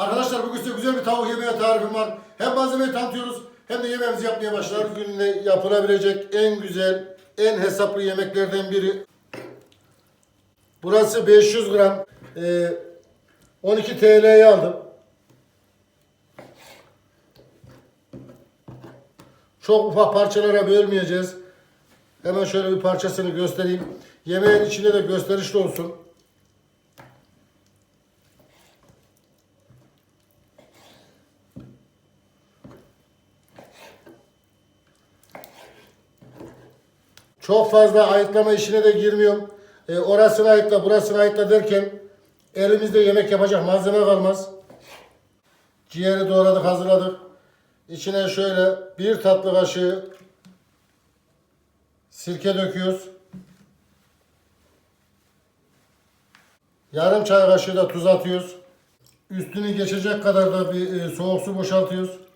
Arkadaşlar bugün size güzel bir tavuk yemeği tarifim var. Hem malzemeyi tanıtıyoruz hem de yemeğimizi yapmaya başlıyoruz. Günde yapılabilecek en güzel, en hesaplı yemeklerden biri. Burası 500 gram. Ee, 12 TL'ye aldım. Çok ufak parçalara bölmeyeceğiz. Hemen şöyle bir parçasını göstereyim. Yemeğin içinde de gösterişli olsun. Çok fazla ayıtlama işine de girmiyorum. E, orasını ayıtla, burasını ayıtla derken elimizde yemek yapacak malzeme kalmaz. Ciğeri doğradık, hazırladık. İçine şöyle bir tatlı kaşığı sirke döküyoruz. Yarım çay kaşığı da tuz atıyoruz. Üstünü geçecek kadar da bir e, soğuk su boşaltıyoruz.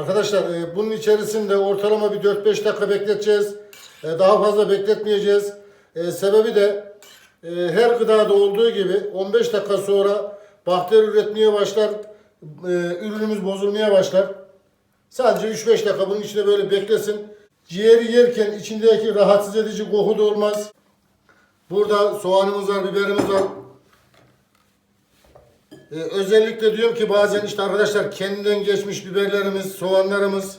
Arkadaşlar e, bunun içerisinde ortalama bir 4-5 dakika bekleteceğiz. E, daha fazla bekletmeyeceğiz. E, sebebi de e, her gıdada olduğu gibi 15 dakika sonra bakteri üretmeye başlar. E, ürünümüz bozulmaya başlar. Sadece 3-5 dakika bunun içinde böyle beklesin. Ciğeri yerken içindeki rahatsız edici koku da olmaz. Burada soğanımız var, biberimiz var. Ee, özellikle diyorum ki bazen işte arkadaşlar kendinden geçmiş biberlerimiz, soğanlarımız.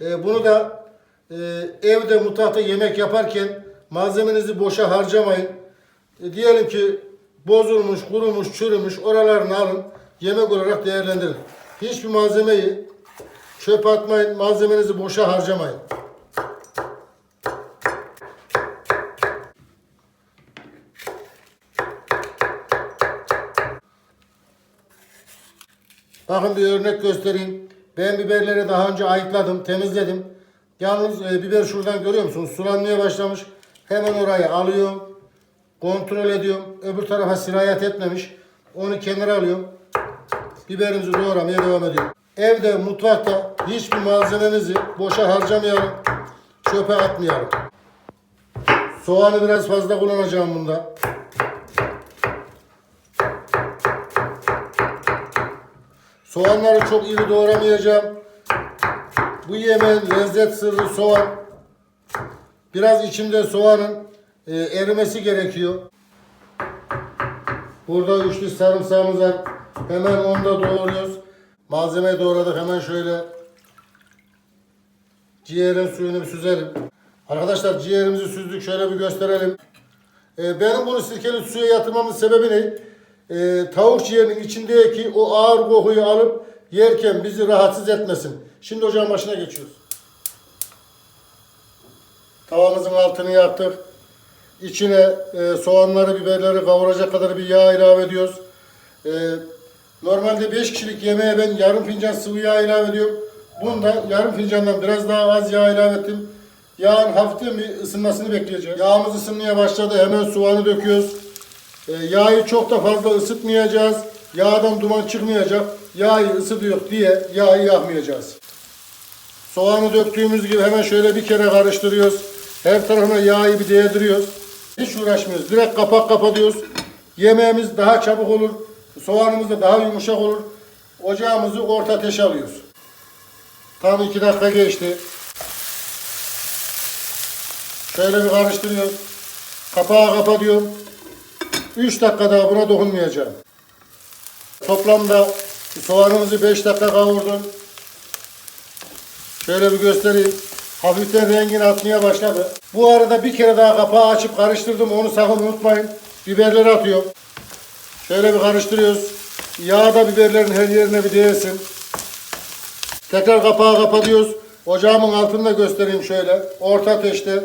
Ee, bunu da e, evde mutfakta yemek yaparken malzemenizi boşa harcamayın. E, diyelim ki bozulmuş, kurumuş, çürümüş oralarını alın. Yemek olarak değerlendirin. Hiçbir malzemeyi çöp atmayın. Malzemenizi boşa harcamayın. Bakın bir örnek göstereyim. Ben biberleri daha önce ayıkladım, temizledim. Yalnız e, biber şuradan görüyor musunuz? Sulanmaya başlamış. Hemen orayı alıyorum. Kontrol ediyorum. Öbür tarafa sirayet etmemiş. Onu kenara alıyorum. Biberimizi doğramaya devam ediyorum. Evde, mutfakta hiçbir malzememizi boşa harcamayalım. Çöpe atmayalım. Soğanı biraz fazla kullanacağım bunda. Soğanları çok iri doğramayacağım. Bu yemeğin lezzet sırrı soğan. Biraz içinde soğanın e, erimesi gerekiyor. Burada üçlü sarımsağımız var. Hemen onu da doğruyoruz. Malzemeyi doğradık. Hemen şöyle ciğerin suyunu bir süzelim. Arkadaşlar ciğerimizi süzdük. Şöyle bir gösterelim. E, benim bunu sirkeli suya yatırmamın sebebi ne? E, tavuk ciğerinin içindeki o ağır kokuyu alıp yerken bizi rahatsız etmesin. Şimdi ocağın başına geçiyoruz. Tavamızın altını yaktık. İçine e, soğanları, biberleri kavuracak kadar bir yağ ilave ediyoruz. E, normalde 5 kişilik yemeğe ben yarım fincan sıvı yağ ilave ediyorum. Bunda yarım fincandan biraz daha az yağ ilave ettim. Yağın hafiften bir ısınmasını bekleyeceğiz. Yağımız ısınmaya başladı. Hemen soğanı döküyoruz. E, yağı çok da fazla ısıtmayacağız. Yağdan duman çıkmayacak. Yağı ısıtıyor diye yağı yakmayacağız. Soğanı döktüğümüz gibi hemen şöyle bir kere karıştırıyoruz. Her tarafına yağı bir değdiriyoruz. Hiç uğraşmıyoruz. Direkt kapak kapatıyoruz. Yemeğimiz daha çabuk olur. Soğanımız da daha yumuşak olur. Ocağımızı orta ateşe alıyoruz. Tam iki dakika geçti. Şöyle bir karıştırıyoruz. Kapağı kapatıyorum. 3 dakika daha buna dokunmayacağım. Toplamda soğanımızı 5 dakika kavurdum. Şöyle bir göstereyim. Hafiften rengini atmaya başladı. Bu arada bir kere daha kapağı açıp karıştırdım. Onu sakın unutmayın. Biberleri atıyorum. Şöyle bir karıştırıyoruz. Yağ da biberlerin her yerine bir değsin. Tekrar kapağı kapatıyoruz. Ocağımın altını da göstereyim şöyle. Orta ateşte.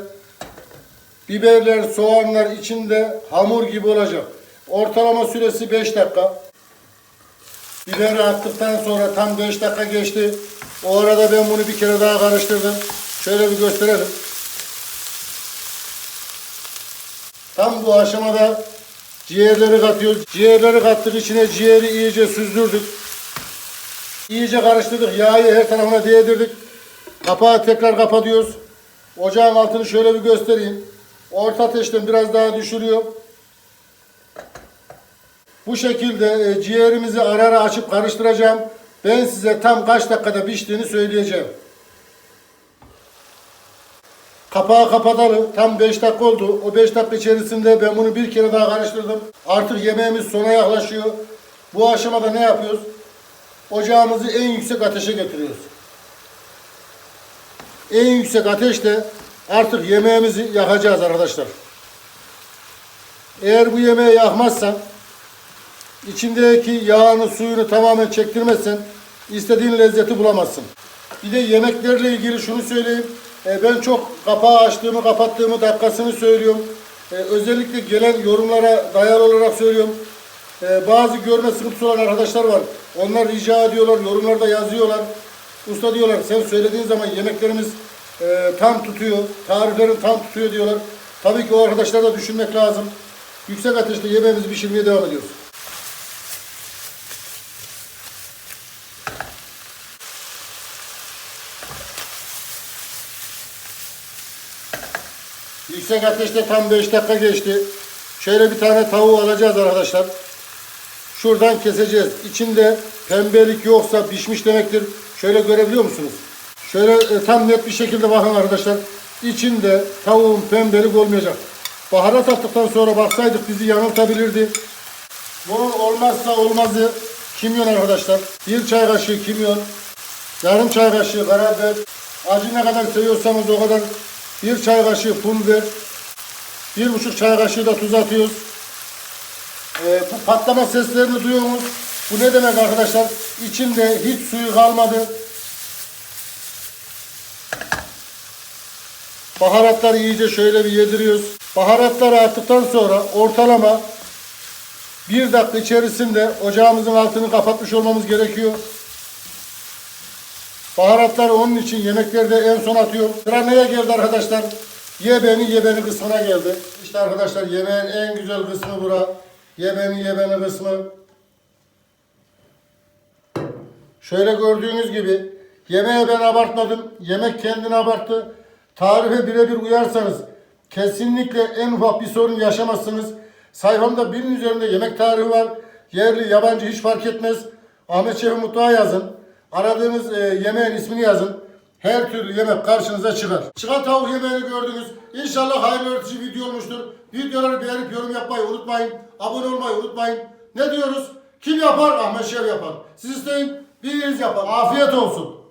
Biberler, soğanlar içinde hamur gibi olacak. Ortalama süresi 5 dakika. Biberi attıktan sonra tam 5 dakika geçti. O arada ben bunu bir kere daha karıştırdım. Şöyle bir gösterelim. Tam bu aşamada ciğerleri katıyoruz. Ciğerleri kattık içine ciğeri iyice süzdürdük. İyice karıştırdık. Yağı her tarafına değdirdik. Kapağı tekrar kapatıyoruz. Ocağın altını şöyle bir göstereyim. Orta ateşten biraz daha düşürüyor. Bu şekilde e, ciğerimizi ara ara açıp karıştıracağım. Ben size tam kaç dakikada piştiğini söyleyeceğim. Kapağı kapatalım. Tam 5 dakika oldu. O 5 dakika içerisinde ben bunu bir kere daha karıştırdım. Artık yemeğimiz sona yaklaşıyor. Bu aşamada ne yapıyoruz? Ocağımızı en yüksek ateşe getiriyoruz. En yüksek ateşte artık yemeğimizi yakacağız arkadaşlar. Eğer bu yemeği yakmazsan içindeki yağını suyunu tamamen çektirmezsen istediğin lezzeti bulamazsın. Bir de yemeklerle ilgili şunu söyleyeyim. E, ben çok kapağı açtığımı kapattığımı dakikasını söylüyorum. E, özellikle gelen yorumlara dayalı olarak söylüyorum. E, bazı görme sıkıntısı olan arkadaşlar var. Onlar rica ediyorlar, yorumlarda yazıyorlar. Usta diyorlar sen söylediğin zaman yemeklerimiz e, tam tutuyor, tariflerin tam tutuyor diyorlar. Tabii ki o arkadaşlar da düşünmek lazım. Yüksek ateşte yemeğimizi pişirmeye devam ediyoruz. Yüksek ateşte tam 5 dakika geçti. Şöyle bir tane tavuğu alacağız arkadaşlar. Şuradan keseceğiz. İçinde pembelik yoksa pişmiş demektir. Şöyle görebiliyor musunuz? Şöyle e, tam net bir şekilde bakın arkadaşlar. İçinde tavuğun pembelik olmayacak. Baharat attıktan sonra baksaydık bizi yanıltabilirdi. Bunun olmazsa olmazı kimyon arkadaşlar. Bir çay kaşığı kimyon. Yarım çay kaşığı karabiber. Acı ne kadar seviyorsanız o kadar bir çay kaşığı pul biber. Bir buçuk çay kaşığı da tuz atıyoruz. Ee, bu patlama seslerini duyuyorsunuz. Bu ne demek arkadaşlar? İçinde hiç suyu kalmadı. Baharatları iyice şöyle bir yediriyoruz. Baharatları attıktan sonra ortalama bir dakika içerisinde ocağımızın altını kapatmış olmamız gerekiyor. Baharatları onun için yemeklerde en son atıyorum. Sıra neye geldi arkadaşlar? Ye beni ye beni kısmına geldi. İşte arkadaşlar yemeğin en güzel kısmı bura. Ye beni ye beni kısmı. Şöyle gördüğünüz gibi yemeğe ben abartmadım. Yemek kendini abarttı. Tarife birebir uyarsanız kesinlikle en ufak bir sorun yaşamazsınız. Sayfamda binin üzerinde yemek tarifi var. Yerli, yabancı hiç fark etmez. Ahmet Şef'i mutfağa yazın. Aradığınız e, yemeğin ismini yazın. Her türlü yemek karşınıza çıkar. Çıkan tavuk yemeğini gördünüz. İnşallah hayırlı öğretici video olmuştur. Videoları beğenip yorum yapmayı unutmayın. Abone olmayı unutmayın. Ne diyoruz? Kim yapar? Ahmet Şef yapar. Siz isteyin, biz yapar. Afiyet olsun.